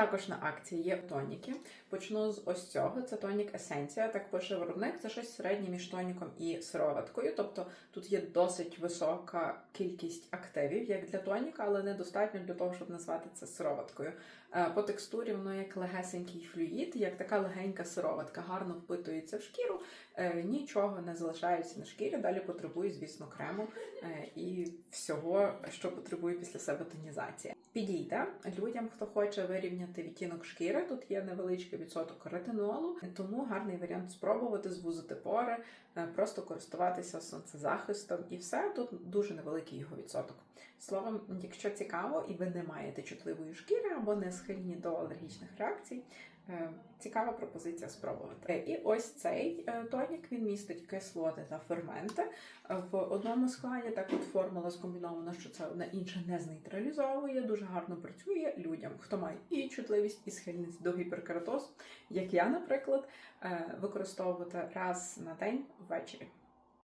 Також на акції є тоніки. Почну з ось цього. Це тонік Есенція. Так пише виробник. Це щось середнє між тоніком і сироваткою. Тобто тут є досить висока кількість активів, як для тоніка, але недостатньо для того, щоб назвати це сироваткою. Е, По текстурі воно як легесенький флюїд, як така легенька сироватка, гарно впитується в шкіру, е, нічого не залишається на шкірі. Далі потребує, звісно, крему е, і всього, що потребує після себе тонізація. Підійде людям, хто хоче вирівняти відтінок шкіри. Тут є невеличкий відсоток ретинолу, тому гарний варіант спробувати звузити пори, е, просто користуватися сонцезахистом і все. Тут дуже невеликий його відсоток. Словом, якщо цікаво і ви не маєте чутливої шкіри або не схильні до алергічних реакцій. Е, Цікава пропозиція спробувати. Е, І ось цей е, тонік він містить кислоти та ферменти. В одному складі так от формула скомбінована, що це одне інше не знейтралізовує, дуже гарно працює людям, хто має і чутливість, і схильність до гіперкератоз, як я, наприклад, використовувати раз на день ввечері.